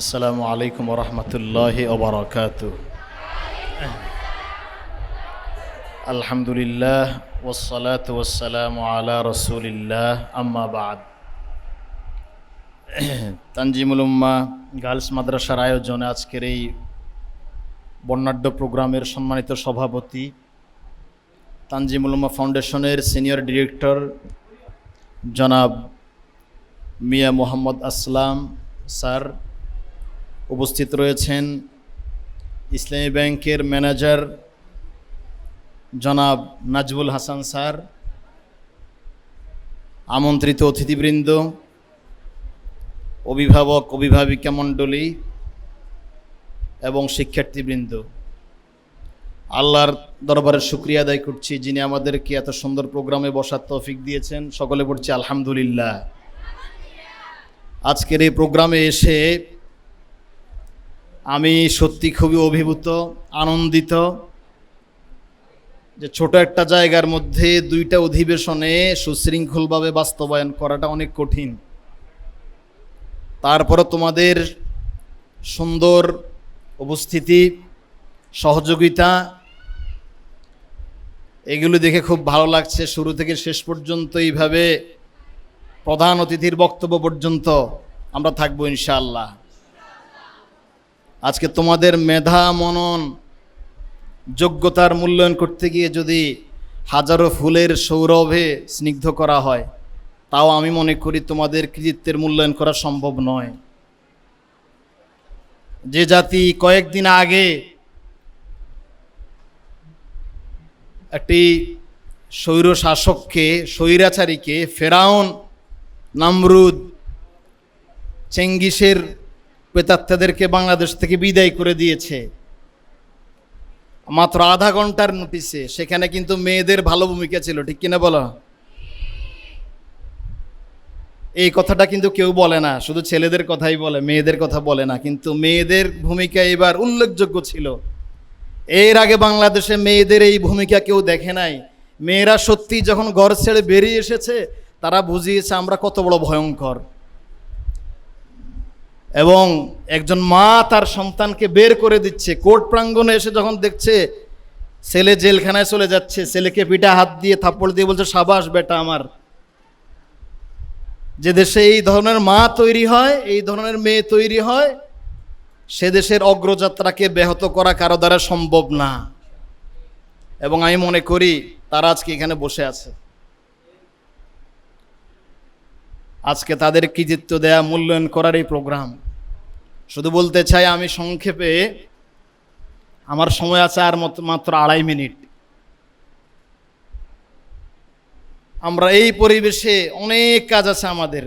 আসসালামু আলাইকুম রহমতুল্লাহ ওবরাকাত আলহামদুলিল্লাহ ওসলাত ওসালাম আলা রসুলিল্লাহ, আম্মা বাদ। গার্লস মাদ্রাসার আয়োজনে আজকের এই বর্ণাঢ্য প্রোগ্রামের সম্মানিত সভাপতি তানজিমুল ফাউন্ডেশনের সিনিয়র ডিরেক্টর জনাব মিয়া মোহাম্মদ আসলাম স্যার উপস্থিত রয়েছেন ইসলামী ব্যাংকের ম্যানেজার জনাব নাজবুল হাসান স্যার, আমন্ত্রিত অতিথিবৃন্দ, অভিভাবক, অভিভাবিকা মণ্ডলী এবং শিক্ষার্থীবৃন্দ। আল্লাহর দরবারে শুক্রিয়া আদায় করছি যিনি আমাদেরকে এত সুন্দর প্রোগ্রামে বসার তৌফিক দিয়েছেন। সকলে পড়ছি আলহামদুলিল্লাহ। আজকের এই প্রোগ্রামে এসে আমি সত্যি খুবই অভিভূত, আনন্দিত যে ছোট একটা জায়গার মধ্যে দুইটা অধিবেশনে সুশৃঙ্খলভাবে বাস্তবায়ন করাটা অনেক কঠিন। তারপরে তোমাদের সুন্দর উপস্থিতি, সহযোগিতা, এগুলো দেখে খুব ভালো লাগছে শুরু থেকে শেষ পর্যন্ত এইভাবে প্রধান অতিথির বক্তব্য পর্যন্ত আমরা থাকব ইনশাআল্লাহ। আজকে তোমাদের মেধা, মনন, যোগ্যতার মূল্যায়ন করতে গিয়ে যদি হাজারো ফুলের সৌরভে স্নিগ্ধ করা হয়, তাও আমি মনে করি তোমাদের কৃতিত্বের মূল্যায়ন করা সম্ভব নয়। যে জাতি কয়েকদিন আগে একটি স্বৈর শাসককে স্বৈরাচারীকে, ফেরাউন, নামরুদ, চেঙ্গিসের প্রেতাত্মাদেরকে বাংলাদেশ থেকে বিদায় করে দিয়েছে। মাত্র আধা ঘণ্টার নোটিসে সেখানে কিন্তু মেয়েদের ভালো ভূমিকা ছিল, ঠিক কিনা বলো? এই কথাটা কিন্তু কেউ বলে না, শুধু ছেলেদের কথাই বলে, মেয়েদের কথা বলে না, কিন্তু মেয়েদের ভূমিকা এবার উল্লেখযোগ্য ছিল। এর আগে বাংলাদেশে মেয়েদের এই ভূমিকা কেউ দেখে নাই। মেয়েরা সত্যি যখন ঘর ছেড়ে বেরিয়ে এসেছে, তারা বুঝিয়েছে আমরা কত বড় ভয়ঙ্কর। এবং একজন মা তার সন্তানকে বের করে দিচ্ছে। কোর্ট প্রাঙ্গণে এসে যখন দেখছে, ছেলে জেলখানায় চলে যাচ্ছে, ছেলেকে পিঠা হাত দিয়ে থাপ্পড় দিয়ে বলছে, সাবাস বেটা আমার। যে দেশে এই ধরনের মা তৈরি হয়, এই ধরনের মেয়ে তৈরি হয়, সে দেশের অগ্রযাত্রাকে ব্যাহত করা কারও দ্বারা সম্ভব না। এবং আমি মনে করি, তারা আজকে এখানে বসে আছে। আজকে তাদের কৃতিত্ব দেয়া, মূল্যায়ন করার এই প্রোগ্রাম শুধু বলতে চাই, আমি সংক্ষেপে, আমার সময় আছে আর মত মাত্র আড়াই মিনিট। আমরা এই পরিবেশে অনেক কাজ আছে আমাদের।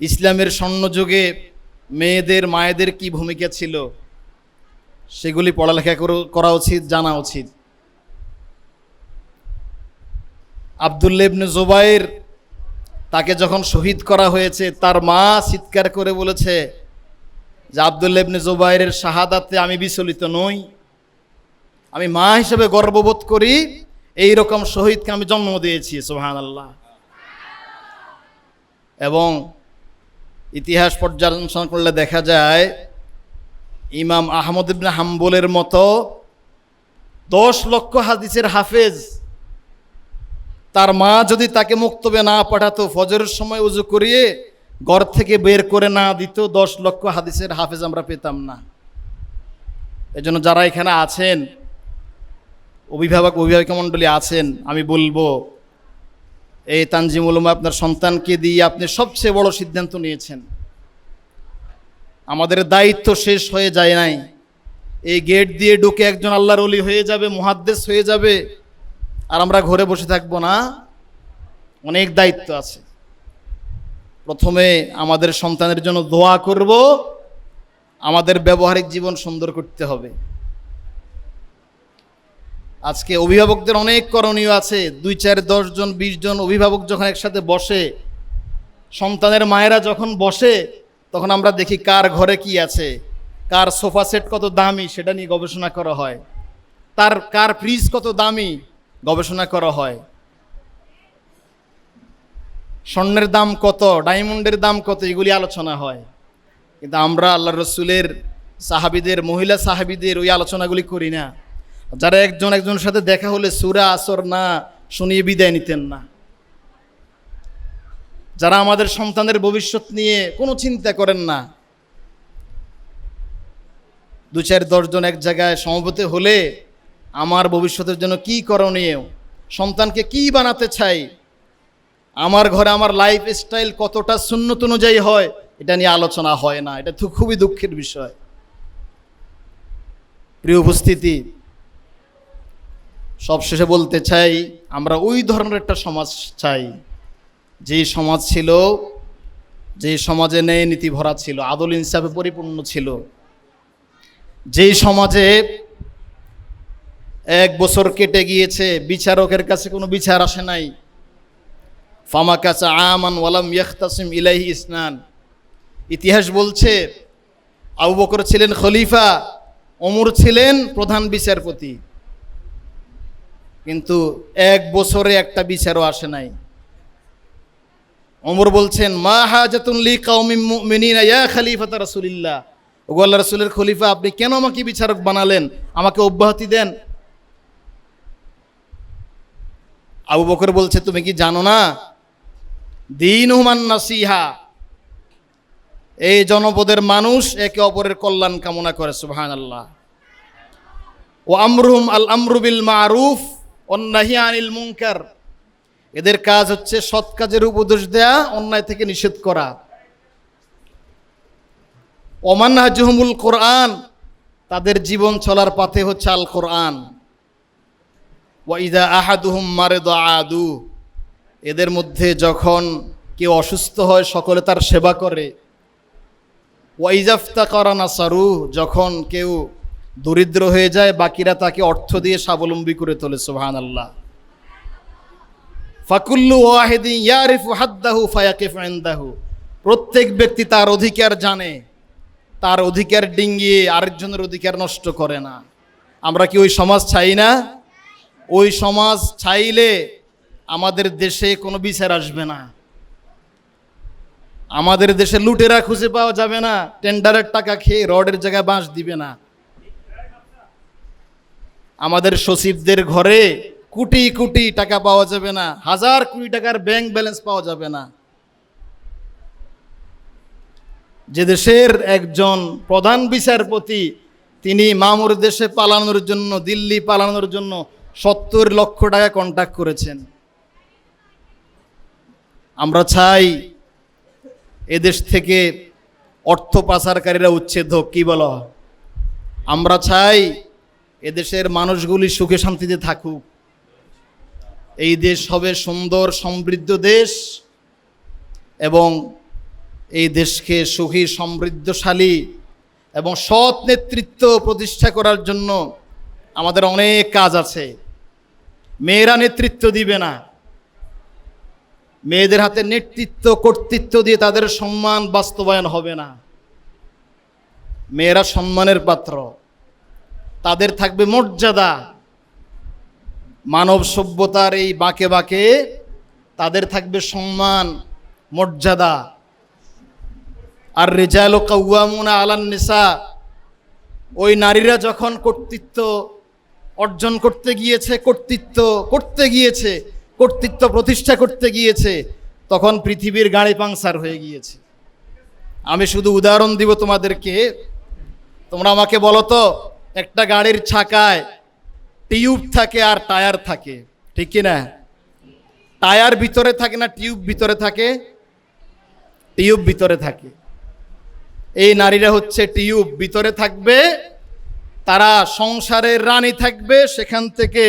ইসলামের স্বর্ণযুগে মেয়েদের, মায়েদের কি ভূমিকা ছিল, সেগুলি পড়ালেখা করা উচিত, জানা উচিত। আবদুল্লেবনে জোবাইর, তাকে যখন শহীদ করা হয়েছে, তার মা চিৎকার করে বলেছে যে আবদুল্লেবনে জোবাইরের শাহাদাতে আমি বিচলিত নই। আমি মা হিসেবে গর্ববোধ করি এই রকম শহীদকে আমি জন্ম দিয়েছি সোহান আল্লাহ এবং ইতিহাস পর্যালোচনা করলে দেখা যায়, ইমাম আহমদ ইবনে হাম্বলের মতো দশ লক্ষ হাদিসের হাফেজ তার মা যদি তাকে মুক্তবে না পাঠাতো, ফজরের সময় উজু করিয়ে ঘর থেকে বের করে না দিত, দশ লক্ষ হাদিসের হাফেজ আমরা পেতাম না। এজন্য যারা এখানে আছেন, অভিভাবক, অভিভাবিকা মণ্ডলী আছেন, আমি বলব এই তানজিমুল আপনার সন্তানকে দিয়ে আপনি সবচেয়ে বড় সিদ্ধান্ত নিয়েছেন। আমাদের দায়িত্ব শেষ হয়ে যায় নাই। এই গেট দিয়ে ঢুকে একজন আল্লাহর অলি হয়ে যাবে মহাদ্দেশ হয়ে যাবে। আর আমরা ঘরে বসে থাকব না। অনেক দায়িত্ব আছে। প্রথমে আমাদের সন্তানের জন্য দোয়া করব। আমাদের ব্যবহারিক জীবন সুন্দর করতে হবে। আজকে অভিভাবকদের অনেক করণীয় আছে। দুই, চার, দশ জন, বিশ জন অভিভাবক যখন একসাথে বসে, সন্তানের মায়েরা যখন বসে, তখন আমরা দেখি কার ঘরে কি আছে, কার সোফা সেট কত দামি সেটা নিয়ে গবেষণা করা হয়, তার, কার ফ্রিজ কত দামি গবেষণা করা হয়। স্বর্ণের দাম কত, ডায়মন্ডের দাম কত, এগুলি আলোচনা হয়। কিন্তু আমরা আল্লাহ রসুলের সাহাবিদের, মহিলা সাহাবিদের ওই আলোচনাগুলি করি না। যারা একজন একজনের সাথে দেখা হলে সুরা আসর না শুনিয়ে বিদায় নিতেন না। যারা আমাদের সন্তানের ভবিষ্যৎ নিয়ে কোনো চিন্তা করেন না। দু চার দশজন এক জায়গায় সমবেত হলে আমার ভবিষ্যতের জন্য কি করণীয়? সন্তানকে কি বানাতে চাই? আমার ঘরে আমার লাইফ স্টাইল কতটা সুন্নত অনুযায়ী হয়, এটা নিয়ে আলোচনা হয় না। এটা তো খুবই দুঃখের বিষয়। প্রিয় উপস্থিতি, সবশেষে বলতে চাই, আমরা ওই ধরনের একটা সমাজ চাই। যে সমাজ ছিল, যে সমাজে ন্যায় নীতি ভরা ছিল, আদল ইনসাফে পরিপূর্ণ ছিল। যেই সমাজে এক বছর কেটে গিয়েছে, বিচারকের কাছে কোনো বিচার আসে নাই। ফামা কাছে আমান ওয়ালাম ইয়াখতাসিম ইলাহি ইসনান। ইতিহাস বলছে, আবু বকর ছিলেন খলিফা অমর ছিলেন প্রধান বিচারপতি। কিন্তু এক বছরে একটা বিচারও আসে নাই। অমর বলছেন, মা হাজাতুন লি কাউমিম মুমিনিনা ইয়া রাসূলিল্লাহ। ওগো আল্লাহ রাসূলের খলিফা, আপনি কেন আমাকে বিচারক বানালেন? আমাকে অব্যাহতি দেন। আবু বকর বলছে, তুমি কি জানো না? দিন হুমান নাসিহা এই জনপদের মানুষ একে অপরের কল্যাণ কামনা করে সুবহান আল্লাহ ও আমরুম আল আমরুবিল মারুফ অন্নাহি আনিল মুনকার। এদের কাজ হচ্ছে সৎ কাজের উপদেশ দেয়া, অন্যায় থেকে নিষেধ করা। ওমান হাজহুমুল কোরআন, তাদের জীবন চলার পথে হচ্ছে আল কোরআন ওয়াইদা আহাদুহুম মারেদ আদু, এদের মধ্যে যখন কেউ অসুস্থ হয়, সকলে তার সেবা করে। ওয়াইজাফতা করা নাসারু, যখন কেউ দরিদ্র হয়ে যায়, বাকিরা তাকে অর্থ দিয়ে স্বাবলম্বী করে তোলে সুবহান আল্লাহ ফাকুল্লু ওয়াহিদিন ইয়ারিফু হাদ্দাহু ফায়াকিফ ইনদাহু, প্রত্যেক ব্যক্তি তার অধিকার জানে। তার অধিকার ডিঙ্গিয়ে আরেকজনের অধিকার নষ্ট করে না। আমরা কি ওই সমাজ চাই না? ওই সমাজ চাইলে আমাদের দেশে কোনো বিচার আসবে না। আমাদের দেশে লুটেরা খুঁজে পাওয়া যাবে না, টেন্ডারের টাকা খেয়ে রডের জায়গায় বাঁশ দিবে না। আমাদের সচিবদের ঘরে কোটি কোটি টাকা পাওয়া যাবে না, হাজার কোটি টাকার ব্যাংক ব্যালেন্স পাওয়া যাবে না। যে দেশের একজন প্রধান বিচারপতি, তিনি মামুর দেশে পালানোর জন্য, দিল্লি পালানোর জন্য সত্তর লক্ষ টাকা কন্ট্যাক্ট করেছেন। আমরা চাই এদেশ থেকে অর্থ পাচারকারীরা উচ্ছেদ হোক, কী বলো? আমরা চাই এদেশের মানুষগুলি সুখে শান্তিতে থাকুক। এই দেশ হবে সুন্দর, সমৃদ্ধ দেশ এবং এই দেশকে সুখী, সমৃদ্ধশালী এবং সৎ নেতৃত্ব প্রতিষ্ঠা করার জন্য আমাদের অনেক কাজ আছে। মেয়েরা নেতৃত্ব দিবে না। মেয়েদের হাতে নেতৃত্ব, কর্তৃত্ব দিয়ে তাদের সম্মান বাস্তবায়ন হবে না। মেয়েরা সম্মানের পাত্র। তাদের থাকবে মর্যাদা। মানব সভ্যতার এই বাঁকে বাঁকে তাদের থাকবে সম্মান, মর্যাদা। আর রেজাল কাউয়ামুনা আলান নিসা, ওই নারীরা যখন কর্তৃত্ব অর্জন করতে গিয়েছে, কর্তৃত্ব করতে গিয়েছে, কর্তৃত্ব প্রতিষ্ঠা করতে গিয়েছে, তখন পৃথিবীর গাড়ি পাংসার হয়ে গিয়েছে। আমি শুধু উদাহরণ দিব তোমাদেরকে। তোমরা আমাকে বলো তো, একটা গাড়ির ছাকায় টিউব থাকে আর টায়ার থাকে, ঠিক কি না? টায়ার ভিতরে থাকে না, টিউব ভিতরে থাকে? টিউব ভিতরে থাকে। এই নারীরা হচ্ছে টিউব, ভিতরে থাকবে তারা সংসারের রানী থাকবে, সেখান থেকে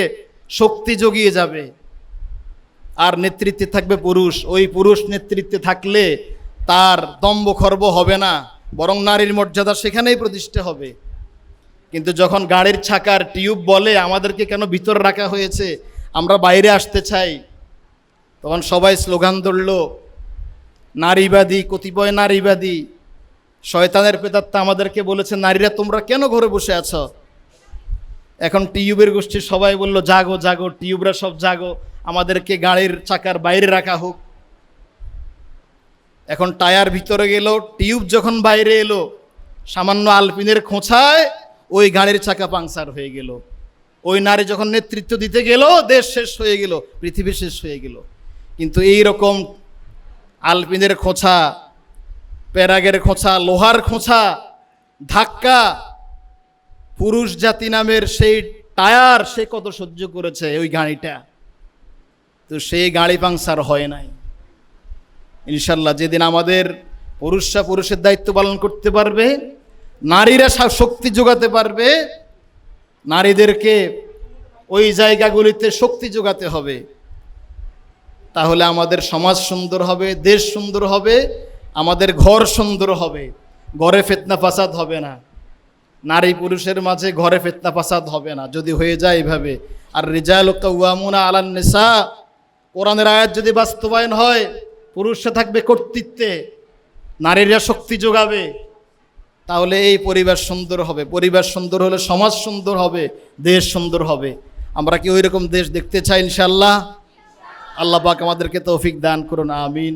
শক্তি জগিয়ে যাবে। আর নেতৃত্বে থাকবে পুরুষ। ওই পুরুষ নেতৃত্বে থাকলে তার দম্ব খর্ব হবে না, বরং নারীর মর্যাদা সেখানেই প্রতিষ্ঠা হবে। কিন্তু যখন গাড়ির ছাকার টিউব বলে, আমাদেরকে কেন ভিতর রাখা হয়েছে? আমরা বাইরে আসতে চাই। তখন সবাই স্লোগান ধরল, নারীবাদী, কতিপয় নারীবাদী শয়তানের পেতাত্তা আমাদেরকে বলেছে, নারীরা তোমরা কেন ঘরে বসে আছো? এখন টিউবের গোষ্ঠী সবাই বলল, জাগো জাগো, টিউবরা সব জাগো, আমাদেরকে গাড়ির চাকার বাইরে রাখা হোক। এখন টায়ার ভিতরে গেল, টিউব যখন বাইরে এলো, সামান্য আলপিনের খোঁচায় ওই গাড়ির চাকা পাংচার হয়ে গেল। ওই নারী যখন নেতৃত্ব দিতে গেল, দেশ শেষ হয়ে গেল, পৃথিবী শেষ হয়ে গেল। কিন্তু এই রকম আলপিনের খোঁচা প্যারাগের খোঁচা, লোহার খোঁচা, ধাক্কা। পুরুষ জাতি নামের সেই টায়ার সে কত সহ্য করেছে ওই গাড়িটা। তো সেই গাড়ি পাংচার হয় নাই। ইনশাল্লাহ যেদিন আমাদের পুরুষরা পুরুষের দায়িত্ব পালন করতে পারবে, নারীরা শক্তি যোগাতে পারবে, নারীদেরকে ওই জায়গাগুলিতে শক্তি যোগাতে হবে। তাহলে আমাদের সমাজ সুন্দর হবে, দেশ সুন্দর হবে আমাদের ঘর সুন্দর হবে, ঘরে ফেতনা ফাসাদ হবে না। নারী পুরুষের মাঝে ঘরে ফেতনা ফাসাদ হবে না। যদি হয়ে যায় এভাবে, আর রিজাল কাউয়ামুনা আলান নিসা, কোরআনের আয়াত যদি বাস্তবায়ন হয় পুরুষরা থাকবে কর্তৃত্বে, নারীরা শক্তি যোগাবে, তাহলে এই পরিবার সুন্দর হবে। পরিবার সুন্দর হলে সমাজ সুন্দর হবে, দেশ সুন্দর হবে। আমরা কি ওই রকম দেশ দেখতে চাই ইনশাল্লাহ আল্লাহ পাক আমাদেরকে তৌফিক দান করুন, আমিন।